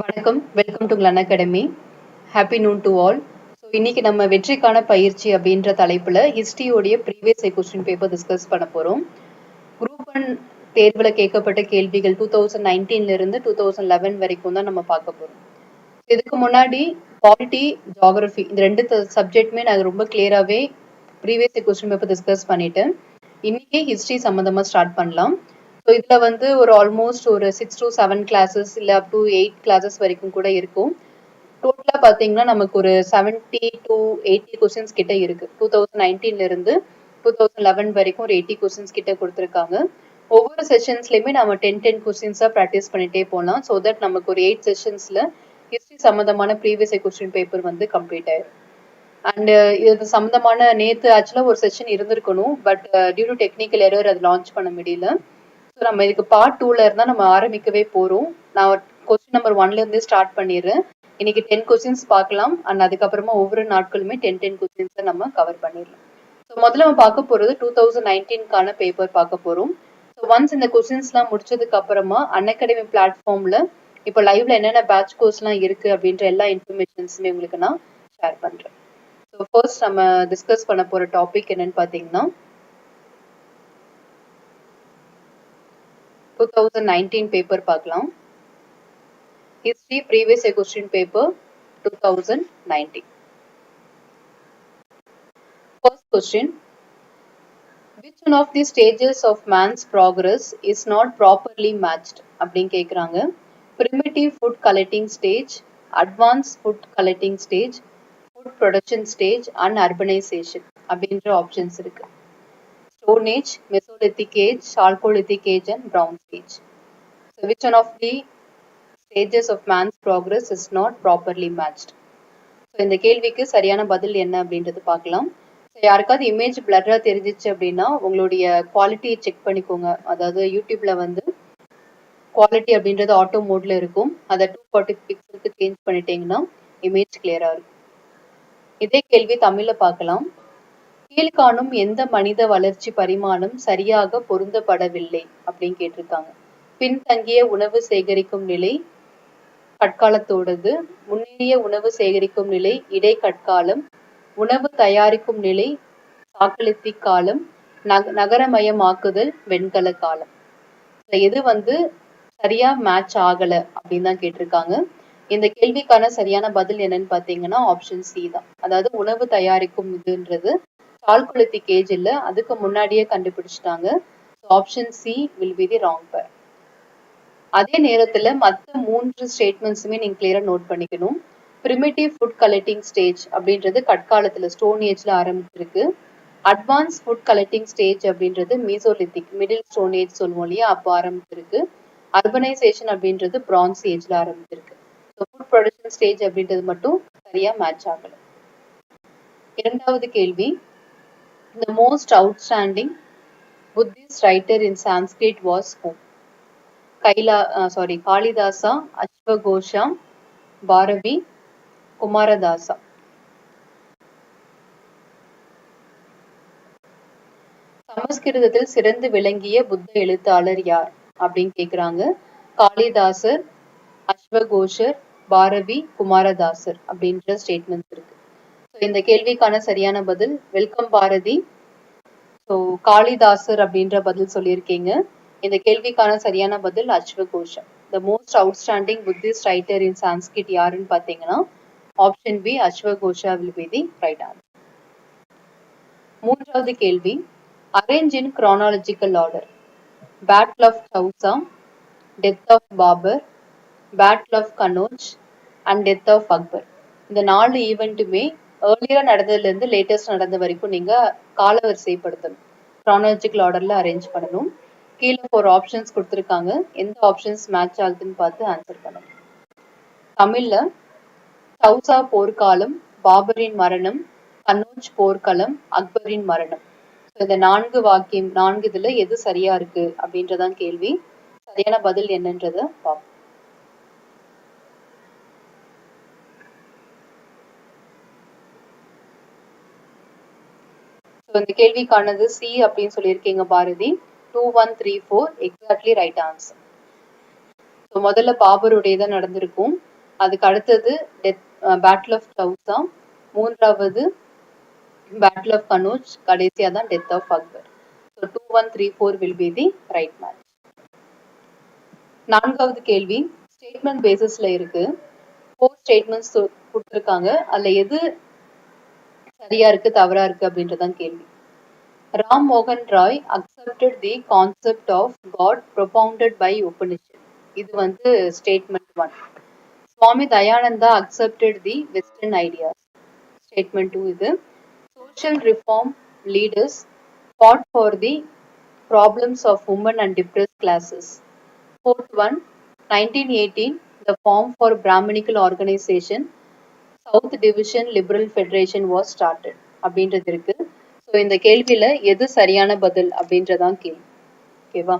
வணக்கம். Welcome to Glen academy happy noon to all so இன்னைக்கு நம்ம வெற்றிக்கான பயிற்சி அப்படின்ற தலைப்புல ஹிஸ்டரியோடைய ப்ரீவியஸ் கொஸ்டின் பேப்பர் டிஸ்கஸ் பண்ண போறோம். குரூப் ஒன் தேர்வுல கேட்கப்பட்ட கேள்விகள் டூ தௌசண்ட் நைன்டீன்ல இருந்து டூ தௌசண்ட் லெவன் வரைக்கும் தான் நம்ம பார்க்க போறோம். இதுக்கு முன்னாடி பாலிட்டி ஜாகிரபி இந்த ரெண்டு சப்ஜெக்ட்மே நான் ரொம்ப கிளியராகவே ப்ரீவியஸ் கொஸ்டின் பேப்பர் டிஸ்கஸ் பண்ணிட்டேன். இன்னைக்கு ஹிஸ்டரி சம்மந்தமாக ஸ்டார்ட் பண்ணலாம். ஸோ இதில் வந்து ஒரு ஆல்மோஸ்ட் ஒரு சிக்ஸ் டு செவன் கிளாஸஸ் இல்லை அப் டு எயிட் கிளாஸஸ் வரைக்கும் கூட இருக்கும். டோட்டலாக பார்த்தீங்கன்னா நமக்கு ஒரு செவன்ட்டி டு எயிட்டி கொஸ்டின்ஸ் கிட்ட இருக்கு. டூ தௌசண்ட் நைன்டீன்ல இருந்து டூ தௌசண்ட் லெவன் வரைக்கும் ஒரு எயிட்டி கொஸ்டின்ஸ் கிட்ட கொடுத்துருக்காங்க. ஒவ்வொரு செஷன்ஸ்லையுமே நம்ம டென் டென் கொஸ்டின்ஸாக ப்ராக்டிஸ் பண்ணிட்டே போகலாம் ஸோ தட் நமக்கு ஒரு எயிட் செஷன்ஸில் ஹிஸ்ட்ரி சம்மந்தமான ப்ரீவியஸ் கொஸ்டின் பேப்பர் வந்து கம்ப்ளீட் ஆயிடும் அண்ட் இது சம்மந்தமான நேற்று ஆக்சுவலாக ஒரு செஷன் இருந்திருக்கணும். But due to technical error அது லான்ச் பண்ண முடியல. ஸோ நம்ம இதுக்கு பார்ட் டூல இருந்தா நம்ம ஆரம்பிக்கவே போறோம். நான் கொஸ்டின் நம்பர் ஒன்ல இருந்து ஸ்டார்ட் பண்ணிடுறேன். இன்னைக்கு டென் கொஸ்டின்ஸ் பார்க்கலாம். அண்ட் அதுக்கப்புறமா ஒவ்வொரு நாட்களுமே டென் டென் கொஸ்டின்ஸை நம்ம கவர் பண்ணிடலாம். ஸோ முதல்ல நம்ம பார்க்க போறது டூ தௌசண்ட் நைன்டீன்கான பேப்பர் பார்க்க போறோம். ஸோ ஒன்ஸ் இந்த கொஸ்டின்ஸ்லாம் முடிச்சதுக்கு அப்புறமா அன்அகாடமி பிளாட்ஃபார்ம்ல இப்போ லைவ்ல என்னென்ன பேட்ச் கோர்ஸ்லாம் இருக்கு அப்படின்ற எல்லா இன்ஃபர்மேஷன்ஸுமே உங்களுக்கு நான் ஷேர் பண்றேன். ஸோ ஃபர்ஸ்ட் நம்ம டிஸ்கஸ் பண்ண போற டாபிக் என்னன்னு பார்த்தீங்கன்னா டூ தௌசண்ட் நைன்டீன் பேப்பர் பார்க்கலாம் history previous question paper two thousand nineteen first question which one of the stages of man's progress is not properly matched அப்படின்னு கேட்குறாங்க primitive food collecting stage advance food collecting stage food production stage and urbanisation அப்படின்ற options இருக்கு. Stone age Mesolithic Age, Chalcolithic Age, and Bronze Age. So, which one of the stages of man's progress is not properly matched? So இந்த கேள்விக்கு சரியான பதில் என்ன அப்படின்றது பார்க்கலாம். So யாருக்காவது இமேஜ் பிளர்ரா தெரிஞ்சிச்சு அப்படின்னா உங்களுடைய குவாலிட்டியை செக் பண்ணிக்கோங்க. அதாவது யூடியூப்ல வந்து குவாலிட்டி அப்படின்றது ஆட்டோ மோட்ல இருக்கும். அதை டூ ஃபார்ட்டி பிக்சலுக்கு சேஞ்ச் பண்ணிட்டீங்கன்னா இமேஜ் கிளியரா இருக்கும். இதே கேள்வி தமிழ்ல பார்க்கலாம். கீழ்காணும் எந்த மனித வளர்ச்சி பரிமாணம் சரியாக பொருந்தப்படவில்லை அப்படின்னு கேட்டிருக்காங்க. பின்தங்கிய உணவு சேகரிக்கும் நிலை கட்காலத்தோடது முன்னேறிய உணவு சேகரிக்கும் நிலை இடை கட்காலம் உணவு தயாரிக்கும் நிலை சாக்களித்தி காலம் நக நகரமயமாக்குதல் வெண்கல காலம். எது வந்து சரியா மேட்ச் ஆகல அப்படின்னு தான் கேட்டிருக்காங்க. இந்த கேள்விக்கான சரியான பதில் என்னன்னு பாத்தீங்கன்னா ஆப்ஷன் சி தான். அதாவது உணவு தயாரிக்கும் இதுன்றது சால்குலித்திக் ஏஜ் இல்ல. அதுக்கு முன்னாடியே கண்டுபிடிச்சிட்டாங்க. Option C will be the wrong pair அதே நேரத்துல மத்த மூன்று ஸ்டேட்மெண்ட்ஸுமே நீங்க கிளியரா நோட் பண்ணிக்கணும். பிரிமிட்டிவ் ஃபுட் கலெக்டிங் ஸ்டேஜ் அப்படின்றது கட்காலத்துல ஸ்டோன் ஏஜ்ல ஆரம்பிச்சிருக்கு. அட்வான்ஸ் ஃபுட் கலெக்டிங் ஸ்டேஜ் அப்படின்றது மீசோலித்திக் மிடில் ஸ்டோன் ஏஜ் சொல்லுவோம் இல்லையா? அப்போ ஆரம்பிச்சிருக்கு. அர்பனைசேஷன் அப்படின்றது பிரான்ஸ் ஏஜ்ல ஆரம்பிச்சிருக்கு. ஸோ ஃபுட் ப்ரொடக்ஷன் ஸ்டேஜ் அப்படின்றது மட்டும் சரியா மேட்ச் ஆகல. இரண்டாவது கேள்வி. The most outstanding Buddhist writer in Sanskrit was who? Kaila, uh, sorry, Kalidasa, Ashwagosha, Bharavi, Kumaradasa. சமஸ்கிருதத்தில் சிறந்து விளங்கிய புத்த எழுத்தாளர் யார் அப்படின்னு கேக்குறாங்க காளிதாசர் அஸ்வகோஷர் பாரவி குமாரதாசர் அப்படின்ற ஸ்டேட்மெண்ட் இருக்கு இந்த கேள்விக்கான சரியான பதில் வெல்கம் பாரதி. ஸோ காளிதாசர் அப்படின்ற பதில் சொல்லியிருக்கீங்க. இந்த கேள்விக்கான சரியான பதில் அஸ்வகோஷம் the most outstanding Buddhist writer in Sanskrit யாருன்னு பார்த்தீங்கன்னா option B அஸ்வகோஷா will be the right answer மூன்றாவது கேள்வி arrange in chronological order battle of Chausa death of Babur battle of Kannauj and death of Akbar இந்த நாலு ஈவெண்ட்டுமே ஏர்லியரா நடந்ததுல இருந்து latest நடந்த வரைக்கும் நீங்க காலவரிசைப்படுத்தணும் க்ரானாலஜிக்கல் ஆர்டர்ல அரேஞ்ச் பண்ணணும். கீழே ஒரு ஆப்ஷன்ஸ் கொடுத்துருக்காங்க. எந்த ஆப்ஷன்ஸ் மேட்ச் ஆகுதுன்னு பார்த்து ஆன்சர் பண்ணணும். தமிழ்ல சவுசா போர்க்காலம் பாபரின் மரணம் கன்னோஜ் போர்க்களம் அக்பரின் மரணம். இந்த நான்கு வாக்கியம் நான்கு இதுல எது சரியா இருக்கு அப்படின்றதான் கேள்வி. சரியான பதில் என்னன்றத பார்ப்போம். ஸோ இந்த கேள்விக்கானது சி அப்படின்னு சொல்லியிருக்கீங்க Bharathi. Two one three four exactly right answer so முதல்ல பாபருடைய தான் நடந்திருக்கும். அதுக்கு அடுத்தது டெத் பேட்டில் ஆஃப் டவுசா மூன்றாவது பேட்டில் ஆஃப் கனூஜ் கடைசியா தான் death of Akbar so two one three four will be the right match நான்காவது கேள்வி. ஸ்டேட்மெண்ட் பேசிஸ்ல இருக்கு. ஃபோர் ஸ்டேட்மெண்ட்ஸ் கொடுத்துருக்காங்க. அதுல எது சரியா இருக்கு தவறா இருக்கு அப்படின்றதான் கேள்வி. ராம் மோகன் Roy accepted the concept of God propounded by Upanishad இது வந்து statement one Swami Dayananda accepted the western ideas statement two இது. Social reform leaders fought for the problems of women and and depressed classes. Fourth one, 1918, the form for Brahminical organization, south division liberal federation was started அப்படின்றது இருக்கு. So இந்த கேள்வியில எது சரியான பதில் அப்படின்றதான் கேள்வி. ஓகேவா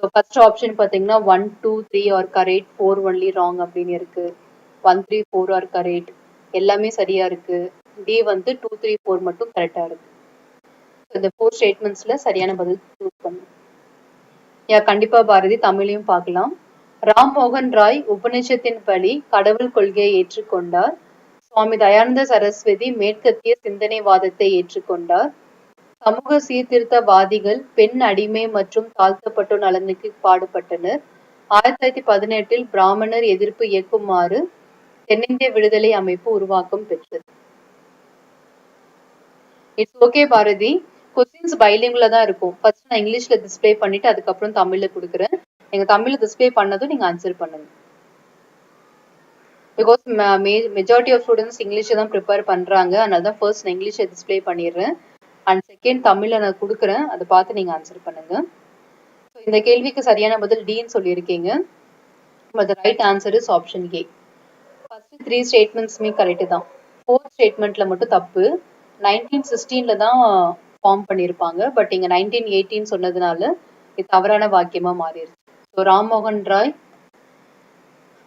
ஸோ ஃபர்ஸ்ட் ஆப்ஷன் பார்த்தீங்கன்னா one two three are correct four only wrong அப்படின்னு இருக்கு. One three four are correct எல்லாமே சரியா இருக்கு. டி வந்து டூ த்ரீ ஃபோர் மட்டும் கரெக்டா இருக்கு. இந்த ஃபோர் ஸ்டேட்மெண்ட்ஸ்ல சரியான பதில் சூஸ் பண்ணும் யா கண்டிப்பா பாரதி தமிழையும் பார்க்கலாம். ராம் மோகன் ராய் உபநிஷத்தின் படி கடவுள் கொள்கையை ஏற்றுக்கொண்டார். சுவாமி தயானந்த சரஸ்வதி மேற்கத்திய சிந்தனைவாதத்தை ஏற்றுக்கொண்டார். சமூக சீர்திருத்தவாதிகள் பெண் அடிமை மற்றும் தாழ்த்தப்பட்டோர் நலனுக்கு பாடுபட்டனர். ஆயிரத்தி தொள்ளாயிரத்தி பதினெட்டில் பிராமணர் எதிர்ப்பு இயக்குமாறு தென்னிந்திய விடுதலை அமைப்பு உருவாக்கம் பெற்றது. It's okay Bharathi. கொஸ்டின்ஸ் பைலிங்குல தான் இருக்கும். ஃபர்ஸ்ட் நான் இங்கிலீஷ்ல டிஸ்பிளே பண்ணிட்டு அதுக்கப்புறம் தமிழ்ல கொடுக்குறேன். நீங்க தமிழ்ல டிஸ்பிளே பண்ணதும் நீங்க ஆன்சர் பண்ணுங்க. Because majority of students English தான் ப்ரிப்பேர் பண்றாங்க. அதனால தான் ஃபர்ஸ்ட் நான் இங்கிலீஷை டிஸ்ப்ளே பண்ணிடுறேன். அண்ட் செகண்ட் தமிழில் நான் கொடுக்குறேன். அதை பார்த்து நீங்க ஆன்சர் பண்ணுங்க. ஸோ இந்த கேள்விக்கு சரியான பதில் டின்னு சொல்லியிருக்கீங்க. But right answer is option A first three ஸ்டேட்மெண்ட்ஸுமே correct தான். ஃபோர்த் ஸ்டேட்மெண்ட்ல மட்டும் தப்பு. நைன்டீன் சிக்ஸ்டீன்ல தான் ஃபார்ம் பண்ணியிருப்பாங்க பட் இங்க நைன்டீன் எயிட்டின்னு சொன்னதுனால இது தவறான வாக்கியமா மாறிடுச்சு. ஸோ ராம்மோகன் ராய்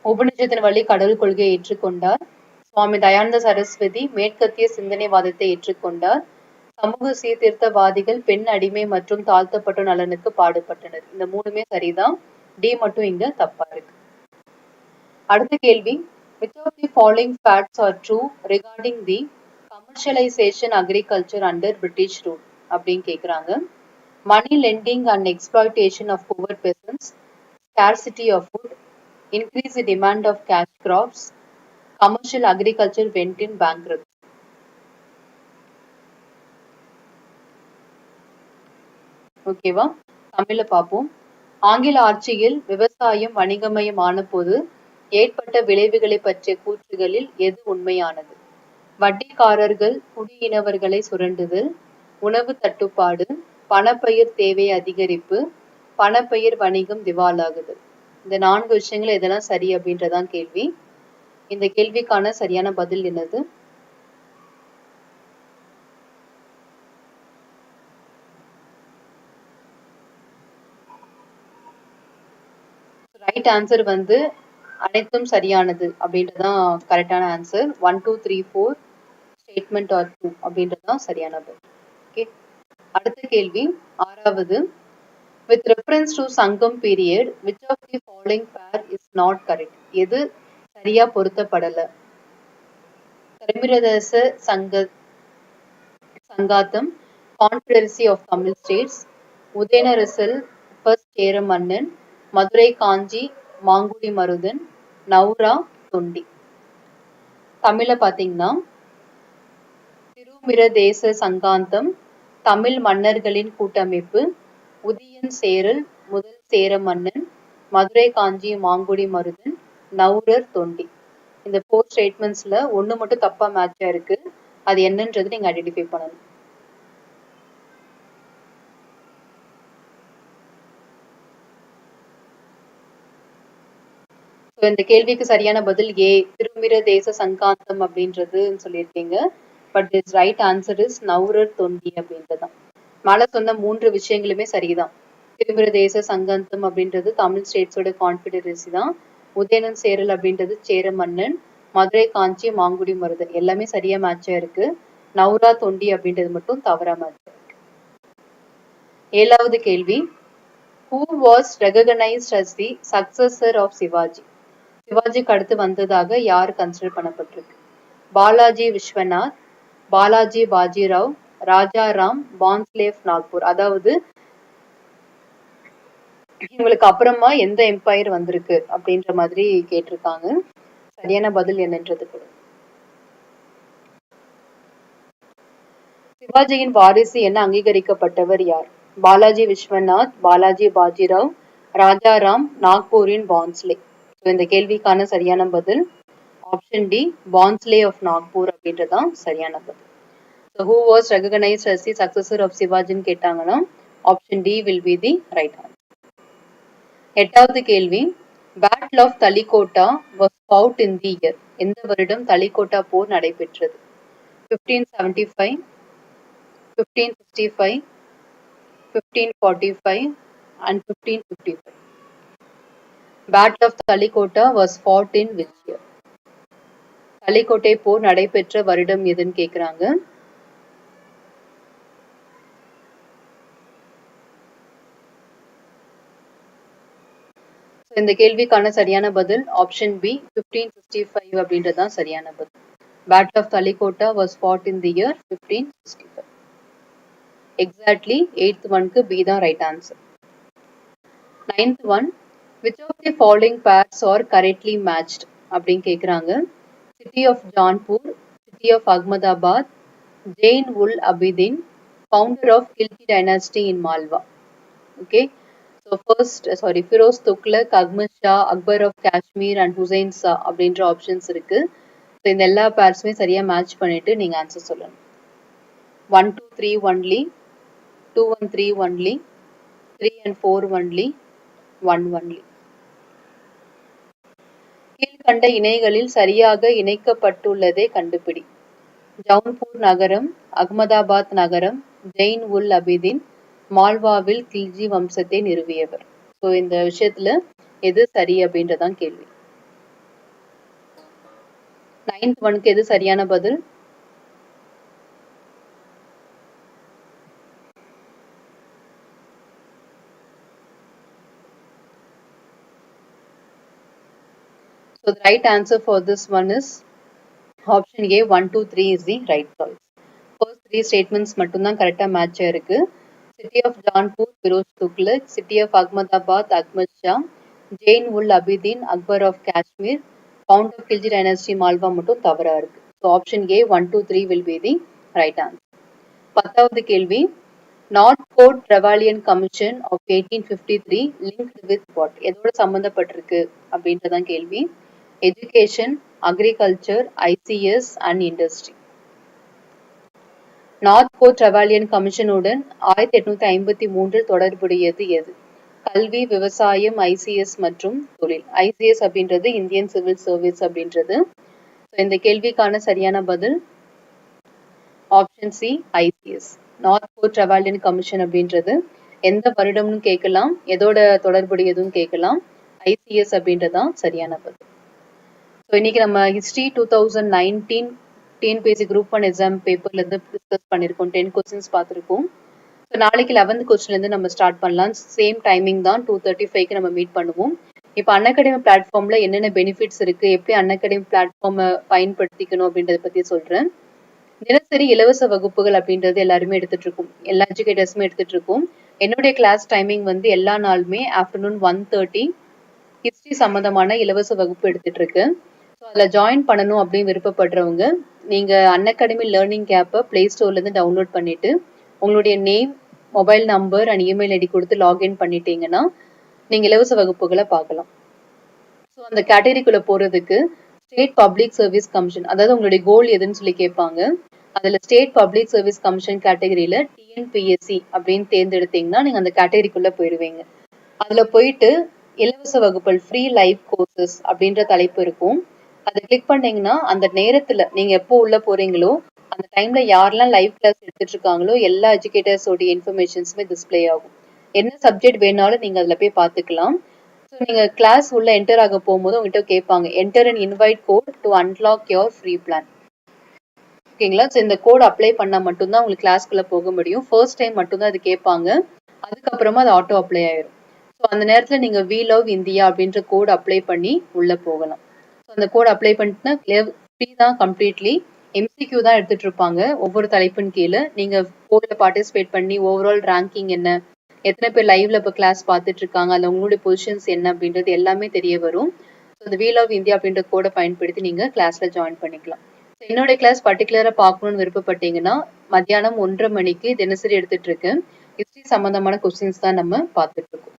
உபநிஷத்தின் வழி கடவுள் கொள்கையை ஏற்றுக்கொண்டார். சுவாமி தயானந்த சரஸ்வதி மேற்கத்திய சிந்தனைவாதத்தை ஏற்றுக்கொண்டார். சமூக சீர்திருத்தவாதிகள் பெண் அடிமை மற்றும் தாழ்த்தப்பட்ட நலனுக்கு பாடுபட்டனர். இந்த மூணுமே சரிதான். டி மட்டும் இங்க தப்பா இருக்கு. அடுத்த கேள்வி. Which of the following facts are true regarding the commercialisation agriculture under British rule அப்படின்னு கேட்குறாங்க money lending and exploitation of poor persons scarcity of food increase the demand of cash crops. Commercial agriculture went in bankrupt. ஓகேவா தமிழ பார்ப்போம். ஆங்கில ஆட்சியில் விவசாயம் வணிகமயமான போது ஏற்பட்ட விளைவுகளை பற்றிய கூற்றுகளில் எது உண்மையானது? வட்டிக்காரர்கள் குடியினவர்களை சுரண்டுதல் உணவு தட்டுப்பாடு பணப்பயிர் தேவை அதிகரிப்பு பணப்பயிர் வணிகம் திவாலாகுதல். இந்த நான்கு விஷயங்கள் எதெல்லாம் சரி அப்படின்றதான் கேள்வி. இந்த கேள்விக்கான சரியான பதில் என்னது? ரைட் ஆன்சர் வந்து அனைத்தும் சரியானது அப்படின்றதான் கரெக்டான answer one two three four statement are two அப்படின்றதான் சரியானது. ஓகே அடுத்த கேள்வி ஆறாவது with reference to Sangam period which of the following pair is not correct எது சரியா பொருத்தப்படல? கரிமிரதேச சங்க சங்காத்தம் கான்ஃபிடரசி ஆஃப் தமிழ் ஸ்டேட்ஸ் உதயனரசல் ஃபர்ஸ்ட் சேர மன்னன் மதுரை காஞ்சி மாங்குடி மருதன் நவுரா தொண்டி. தமிழ்ல பார்த்தீங்கன்னா திருமிரதேச சங்காந்தம் தமிழ் மன்னர்களின் கூட்டமைப்பு உதியன் சேரல் முதல் சேர மன்னன் மதுரை காஞ்சி மாங்குடி மருதன் நௌரர் தொண்டி. இந்த ஃபோர் ஸ்டேட்மெண்ட்ஸ்ல ஒண்ணு மட்டும் தப்பா மேட்சா இருக்கு அது என்னன்றது நீங்க ஐடென்டிஃபை பண்ணணும். இந்த கேள்விக்கு சரியான பதில் ஏ திருமிர தேச சங்காந்தம் அப்படின்றது சொல்லியிருக்கீங்க. But is right answer is நௌரர் Tondi அப்படின்றதுதான். மேல சொன்ன மூன்று விஷயங்களுமே சரிதான். திருமிர தேச சங்காந்தம் அப்படின்றது தமிழ் ஸ்டேட்ஸோட கான்ஃபிடரசி தான். உதயனன் சேரல் அப்படின்றது சேர மன்னன் மதுரை காஞ்சி மாங்குடி மருதன். எல்லாமே சரியா மேட்சா இருக்கு. நவுரா தொண்டி அப்படின்றது மட்டும் தவறா மேட்ச் இருக்கு. ஏழாவது கேள்வி. Who was recognised as the successor of Shivaji? சிவாஜிக்கு அடுத்து வந்ததாக யார் கன்சிடர் பண்ணப்பட்டிருக்கு? பாலாஜி விஸ்வநாத் பாலாஜி பாஜிராவ் ராஜாராம் பான்ஸ்லேவ் நாக்பூர். அதாவது இவங்களுக்கு அப்புறமா எந்த எம்பையர் வந்திருக்கு அப்படின்ற மாதிரி கேட்டிருக்காங்க. சரியான பதில் என்னன்றது கூட. சிவாஜியின் வாரிசு என அங்கீகரிக்கப்பட்டவர் யார்? பாலாஜி விஸ்வநாத் பாலாஜி பாஜிராவ் ராஜாராம் நாக்பூரின் பான்ஸ்லே. இந்த கேள்விக்கான சரியான பதில் option D Bhonsle of Nagpur அப்படின்றதான் சரியான பதில். So who was recognised as the successor of சிவாஜின்னு கேட்டாங்கன்னா option D will be the right answer எட்டாவது கேள்வி battle of Talikota was fought in the year எந்த வருடம் தலிகோட்டா போர் நடைபெற்றது? Fifteen seventy five fifteen sixty five fifteen forty five and fifteen fifty five battle of Talikota was fought in which year Talikota போர் நடைபெற்ற வருடம் எதுன்னு கேட்குறாங்க இந்த கேள்விக்கான சரியான பதில் option B fifteen sixty five அப்படின்றதான் சரியான பதில். Battle of Talikota was fought in the year fifteen sixty five exactly eighth ஒன்க்கு B தான் right answer ninth one which of the following pairs are correctly matched அப்படின்னு கேட்குறாங்க city of Jaunpur city of Ahmedabad Zain ul Abidin founder of Khilji dynasty in Malwa okay so first sorry Firoz Tughlaq Ahmad Shah Akbar of Kashmir and Hussain Shah அப்படின்ற options இருக்கு. So இந்த எல்லா பேர்ஸுமே சரியாக match பண்ணிட்டு நீங்கள் answer சொல்லணும். One two three only two one three only three and four only one only கீழ்கண்ட இணைகளில் சரியாக இணைக்கப்பட்டுள்ளதை கண்டுபிடி. ஜவுன்பூர் நகரம் அகமதாபாத் நகரம் ஜெயின் உல் அபிதீன் மால்வாவில் கில்ஜி வம்சத்தை நிறுவியவர். ஸோ இந்த விஷயத்துல எது சரி அப்படின்றதான் கேள்வி. நைன்த் ஒனுக்கு எது சரியான பதில்? So the right answer for this one is option A 1, 2, 3 is the right choice. First three statements மட்டும்தான் கரெக்டாக மேட்ச் இருக்கு city of Jaunpur Firoz Tughlaq city of Ahmedabad Ahmad Shah Zain ul Abidin Akbar of Kashmir found of Khilji dynasty Malwa மட்டும் தவறா இருக்கு so option A one two three will be the right answer பத்தாவது கேள்வி Northcote Trevelyan commission of eighteen fifty three linked with what எதோட சம்மந்தப்பட்டிருக்கு அப்படின்றதான் கேள்வி. Education agriculture ICS and industry Northcote Trevelyan கமிஷனுடன் ஆயிரத்தி எட்நூத்தி ஐம்பத்தி மூன்றில் தொடர்புடையது எது? கல்வி விவசாயம் ஐசிஎஸ் மற்றும் தொழில். ஐசிஎஸ் அப்படின்றது இந்தியன் சிவில் சர்வீஸ் அப்படின்றது. இந்த கேள்விக்கான சரியான பதில் option C ICS Northcote Trevelyan commission அப்படின்றது. எந்த வருடம்னு கேட்கலாம் எதோட தொடர்புடையதும் கேட்கலாம். ஐசிஎஸ் அப்படின்றதான் சரியான பதில். ஸோ இன்னைக்கு நம்ம history two thousand nineteen TNPSC group one exam பேப்பர்ல இருந்து டிஸ்கஸ் பண்ணியிருக்கோம் டென் கொஸ்டின்ஸ் பார்த்துருக்கோம். ஸோ நாளைக்கு லெவன்த் கொஸ்டின்லேருந்து நம்ம ஸ்டார்ட் பண்ணலாம். சேம் டைமிங் தான் டூ தேர்ட்டி ஃபைவ்க்கு நம்ம மீட் பண்ணுவோம். இப்போ அன்அகாடமி பிளாட்ஃபார்ம்ல என்னென்ன பெனிஃபிட்ஸ் இருக்கு? எப்படி அன்அகாடமி பிளாட்ஃபார்மை பயன்படுத்திக்கணும் அப்படின்றத பத்தி சொல்றேன். தினசரி இலவச வகுப்புகள் அப்படின்றது எல்லாருமே எடுத்துட்டு இருக்கோம் எல்லா எஜுகேட்டர்ஸுமே எடுத்துட்டு இருக்கோம் என்னுடைய கிளாஸ் டைமிங் வந்து எல்லா நாளுமே ஆஃப்டர்நூன் ஒன் தேர்ட்டி ஹிஸ்ட்ரி சம்மந்தமான இலவச வகுப்பு எடுத்துட்டு இருக்கு ஸோ அதில் ஜாயின் பண்ணணும் அப்படின்னு விருப்பப்படுறவங்க நீங்கள் அன்அகாடமி லேர்னிங் கேப்பை ப்ளே ஸ்டோர்லேருந்து டவுன்லோட் பண்ணிவிட்டு உங்களுடைய name mobile number and email ID கொடுத்து லாகின் பண்ணிட்டீங்கன்னா நீங்கள் இலவச வகுப்புகளை பார்க்கலாம். ஸோ அந்த கேட்டகரிக்குள்ளே போகிறதுக்கு ஸ்டேட் பப்ளிக் சர்வீஸ் கமிஷன் அதாவது உங்களுடைய கோல் எதுன்னு சொல்லி கேட்பாங்க. அதில் ஸ்டேட் பப்ளிக் சர்வீஸ் கமிஷன் கேட்டகரியில் டிஎன்பிஎஸ்சி அப்படின்னு தேர்ந்தெடுத்தீங்கன்னா நீங்கள் அந்த கேட்டகரிக்குள்ளே போயிடுவீங்க. அதில் போயிட்டு இலவச வகுப்புகள் ஃப்ரீ லைவ் கோர்சஸ் அப்படின்ற தலைப்பு இருக்கும். அதை கிளிக் பண்ணீங்கன்னா அந்த நேரத்துல நீங்க எப்போ உள்ள போறீங்களோ அந்த டைம்ல யாரெல்லாம் லைவ் கிளாஸ் எடுத்துட்டு இருக்காங்களோ எல்லா எஜுகேட்டர்ஸோட இன்ஃபர்மேஷன்ஸுமே டிஸ்பிளே ஆகும். என்ன சப்ஜெக்ட் வேணாலும் நீங்க அதுல போய் பாத்துக்கலாம் ஸோ நீங்க கிளாஸ் உள்ள என்டர் ஆக போகும்போது உங்ககிட்ட கேட்பாங்க enter and invite code to unlock your free plan ஓகேங்களா ஸோ இந்த கோட் அப்ளை பண்ணா மட்டும்தான் உங்களுக்கு கிளாஸ்க்குள்ள போக முடியும். ஃபர்ஸ்ட் டைம் மட்டும்தான் அது கேட்பாங்க. அதுக்கப்புறமா அது ஆட்டோ அப்ளை ஆயிரும். ஸோ அந்த நேரத்தில் நீங்கள் வி லவ் இந்தியா அப்படின்ற கோட் அப்ளை பண்ணி உள்ளே போகலாம். அந்த கோட் அப்ளை பண்ணிட்டுனா ஃப்ரீ தான் கம்ப்ளீட்லி எம்சிக்யூ தான் எடுத்துட்டு இருப்பாங்க. ஒவ்வொரு தலைப்பின் கீழே நீங்க கோடில் பார்ட்டிசிபேட் பண்ணி ஓவரால் ரேங்கிங் என்ன எத்தனை பேர் லைவ்ல இப்போ கிளாஸ் பார்த்துட்டு இருக்காங்க அதில் உங்களுடைய பொசிஷன்ஸ் என்ன அப்படின்றது எல்லாமே தெரிய வரும். ஸோ இந்த வீல் ஆஃப் இந்தியா அப்படின்ற கோடை பயன்படுத்தி நீங்க கிளாஸ்ல ஜாயின் பண்ணிக்கலாம். ஸோ கிளாஸ் பர்டிகுலராக பார்க்கணும்னு விருப்பப்பட்டீங்கன்னா மத்தியானம் ஒன்றரை மணிக்கு தினசரி எடுத்துட்டு இருக்கேன் ஹிஸ்ட்ரி சம்மந்தமான கொஸ்டின்ஸ் தான் நம்ம பார்த்துட்டு இருக்கோம்.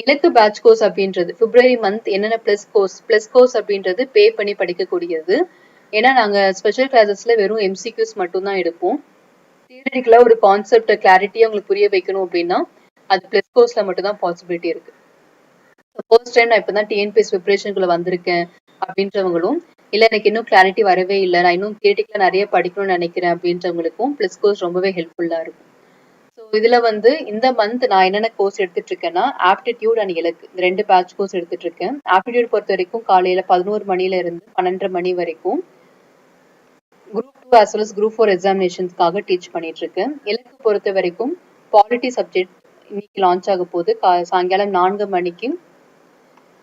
இலக்கு பேட்ச் கோர்ஸ் அப்படின்றது பிப்ரவரி மந்த் என்னென்ன ப்ளஸ் கோர்ஸ் ப்ளஸ் கோர்ஸ் அப்படின்றது பே பண்ணி படிக்கக்கூடியது. ஏன்னா நாங்கள் ஸ்பெஷல் கிளாஸஸ்ல வெறும் எம்சிக்யூஸ் மட்டும்தான் எடுப்போம். தியரிட்டிக்கலாக ஒரு கான்செப்ட் கிளாரிட்டியாக உங்களுக்கு புரிய வைக்கணும் அப்படின்னா அது ப்ளஸ் கோர்ஸ்ல மட்டும்தான் பாசிபிலிட்டி இருக்கு. ஃபர்ஸ்ட் டைம் நான் இப்போ தான் டிஎன்பிஎஸ் ப்ரிப்பரேஷனுக்குள்ளே வந்திருக்கேன் அப்படின்றவங்களும் இல்லை எனக்கு இன்னும் கிளாரிட்டி வரவே இல்லை. நான் இன்னும் தியரிட்டிக்கலாக நிறைய படிக்கணும்னு நினைக்கிறேன் அப்படின்றவங்களுக்கும் ப்ளஸ் கோர்ஸ் ரொம்பவே ஹெல்ப்ஃபுல்லாக இருக்கும். இதில் வந்து இந்த மந்த் நான் என்னென்ன கோர்ஸ் எடுத்துட்டு இருக்கேன்னா ஆப்டிடியூட் அண்ட் இலக்கு. இந்த ரெண்டு பேட்ச் கோர்ஸ் எடுத்துட்டு இருக்கேன் ஆப்டிடியூட் பொறுத்த வரைக்கும் காலையில் பதினோரு மணில இருந்து பன்னெண்டரை மணி வரைக்கும் group two as well group four எக்ஸாமினேஷன்ஸ்க்காக teach பண்ணிட்டு இருக்கேன் இலக்கு பொறுத்த வரைக்கும் பாலிட்டி சப்ஜெக்ட் இன்னைக்கு லான்ச் ஆக போது கா சாயங்காலம் நான்கு மணிக்கு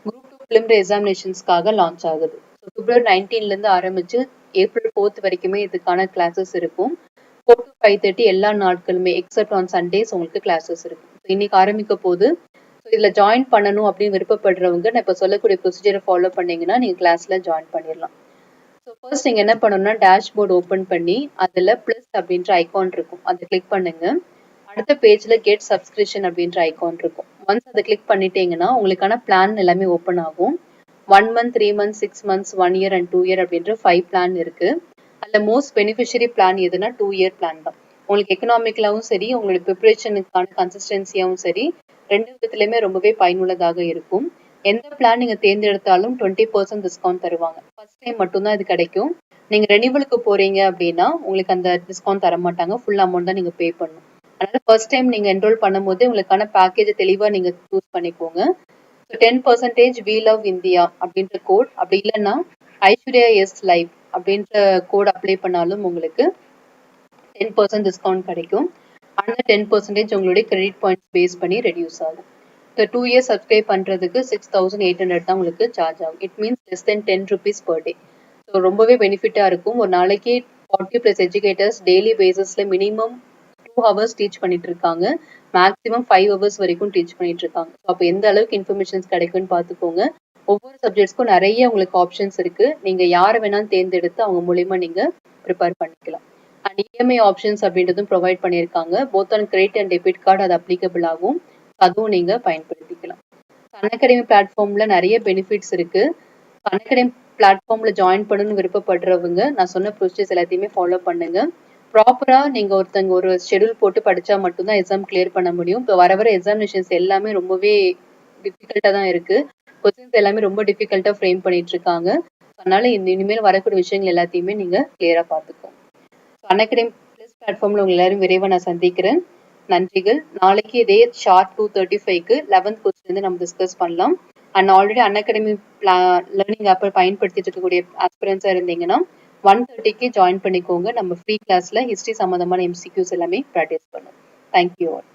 குரூப் டூ பிலிம்ரி எக்ஸாமினேஷன்ஸ்க்காக லான்ச் ஆகுது. பிப்ரவரி நைன்டீன்லேருந்து ஆரம்பிச்சு ஏப்ரல் ஃபோர்த் வரைக்குமே இதுக்கான கிளாஸஸ் இருக்கும். ஃபோர் டு ஃபைவ் தேர்ட்டி எல்லா நாட்களுமே எக்ஸப்ட் ஆன் சண்டேஸ் உங்களுக்கு கிளாஸஸ் இருக்கு. இன்னைக்கு ஆரம்பிக்க போது இதுல இதில் ஜாயின் பண்ணணும் அப்படின்னு விருப்பப்படுறவங்க நான் இப்போ சொல்லக்கூடிய ப்ரொசீஜரை ஃபாலோ பண்ணீங்கன்னா நீங்கள் கிளாஸில் ஜாயின் பண்ணிடலாம். ஸோ ஃபர்ஸ்ட் நீங்கள் என்ன பண்ணணும்னா டேஷ்போர்ட் ஓப்பன் பண்ணி அதில் ப்ளஸ் அப்படின்ற ஐகான் இருக்கும். அதை கிளிக் பண்ணுங்க. அடுத்த பேஜில் கெட் சப்ஸ்கிரிப்ஷன் அப்படின்ற ஐகான் இருக்கும். ஒன்ஸ் அதை கிளிக் பண்ணிட்டீங்கன்னா உங்களுக்கான பிளான் எல்லாமே ஓப்பன் ஆகும். One month three month six months one year and two year அப்படின்ற ஃபைவ் பிளான் இருக்கு. அதில் மோஸ்ட் பெனிஃபிஷரி பிளான் எதுனா டூ இயர் பிளான் தான். உங்களுக்கு எக்கனாமிக்கலாகவும் சரி உங்களுக்கு ப்ரிப்பரேஷனுக்கான கன்சிஸ்டன்சியாகவும் சரி ரெண்டு விதத்துலையுமே ரொம்பவே பயனுள்ளதாக இருக்கும். எந்த பிளான் நீங்க தேர்ந்தெடுத்தாலும் டுவெண்ட்டி பர்சன்ட் டிஸ்கவுண்ட் தருவாங்க. ஃபர்ஸ்ட் டைம் மட்டும்தான் இது கிடைக்கும். நீங்க ரெனிவலுக்கு போறீங்க அப்படின்னா உங்களுக்கு அந்த டிஸ்கவுண்ட் தர மாட்டாங்க ஃபுல் அமௌண்ட் தான் நீங்க பே பண்ணணும். அதனால ஃபர்ஸ்ட் டைம் நீங்க என்ரோல் பண்ணும்போது உங்களுக்கான பேக்கேஜை தெளிவா நீங்க சூஸ் பண்ணிக்கோங்க. So ten percentage we love India அப்படின்ற கோட் அப்படி இல்லைன்னா ஐஸ்வர்யா எஸ் லைஃப் அப்படின்ற கோட் அப்ளை பண்ணாலும் உங்களுக்கு டென் பர்சன்ட் டிஸ்கவுண்ட் கிடைக்கும். அந்த டென் பர்சன்டேஜ் உங்களுடைய கிரெடிட் பாயிண்ட்ஸ் பேஸ் பண்ணி ரெடியூஸ் ஆகும். இந்த டூ இயர்ஸ் சப்ஸ்கிரைப் பண்ணுறதுக்கு சிக்ஸ் தௌசண்ட் எயிட் ஹண்ட்ரட் தான் உங்களுக்கு சார்ஜ் ஆகும். It means less then ten rupees per day so ரொம்பவே பெனிஃபிட்டாக இருக்கும். ஒரு நாளைக்கு ஃபார்ட்டி ப்ளஸ் எஜுகேட்டர்ஸ் டெய்லி பேசிஸில் மினிமம் டூ ஹவர்ஸ் டீச் பண்ணிட்டு இருக்காங்க. மேக்ஸிமம் ஃபைவ் ஹவர்ஸ் வரைக்கும் டீச் பண்ணிட்டு இருக்காங்க. ஸோ அப்போ எந்த அளவுக்கு இன்ஃபர்மேஷன்ஸ் கிடைக்கும்னு பார்த்துக்கோங்க. ஒவ்வொரு சப்ஜெக்ட்ஸ்க்கும் நிறைய உங்களுக்கு ஆப்ஷன்ஸ் இருக்கு. நீங்க யாரை வேணாலும் தேர்ந்தெடுத்து அவங்க மூலியமா நீங்க ப்ரிப்பேர் பண்ணிக்கலாம். அண்ட் இஎம்ஐ ஆப்ஷன்ஸ் அப்படின்றதும் ப்ரொவைட் பண்ணியிருக்காங்க. Both on credit and debit card அது அப்ளிகபிள் ஆகும். அதுவும் நீங்க பயன்படுத்திக்கலாம். கணக்கடைமை பிளாட்ஃபார்ம்ல நிறைய பெனிஃபிட்ஸ் இருக்கு. அன்அகாடமி பிளாட்ஃபார்ம்ல ஜாயின் பண்ணணும்னு விருப்பப்படுறவங்க நான் சொன்ன ப்ரொசீஜர்ஸ் எல்லாத்தையுமே ஃபாலோ பண்ணுங்க. ப்ராப்பரா நீங்க ஒருத்தங்க ஒரு ஷெடியூல் போட்டு படிச்சா மட்டும்தான் எக்ஸாம் கிளியர் பண்ண முடியும். இப்போ வர வர எக்ஸாமினேஷன்ஸ் எல்லாமே ரொம்பவே டிஃபிகல்ட்டா தான் இருக்கு. கொஸ்டின்ஸ் எல்லாமே ரொம்ப டிஃபிகல்ட்டா ஃப்ரேம் பண்ணிட்டு இருக்காங்க அதனால இந்த இனிமேல் வரக்கூடிய விஷயங்கள் எல்லாத்தையுமே நீங்க கிளியரா பார்த்துக்கோங்க. அனகடமி பிளஸ் பிளாட்ஃபார்ம்ல உங்க எல்லாரும் விரைவாக நான் சந்திக்கிறேன். நன்றிகள். நாளைக்கு இதே ஷார்ட் டூ தேர்ட்டி ஃபைவ்க்கு லெவன்த் கொஸ்டின் வந்து நம்ம டிஸ்கஸ் பண்ணலாம். அண்ட் ஆல்ரெடி அன்அகாடமி லேர்னிங் ஆப்பை பயன்படுத்திட்டு இருக்கக்கூடிய ஆஸ்பிரன்ஸாக இருந்தீங்கன்னா ஒன் தேர்ட்டிக்கு ஜாயின் பண்ணிக்கோங்க. நம்ம ஃப்ரீ கிளாஸில் ஹிஸ்ட்ரி சம்மந்தமான எம்சிக்யூஸ் எல்லாமே ப்ராக்டிஸ் பண்ணுவோம். Thank you all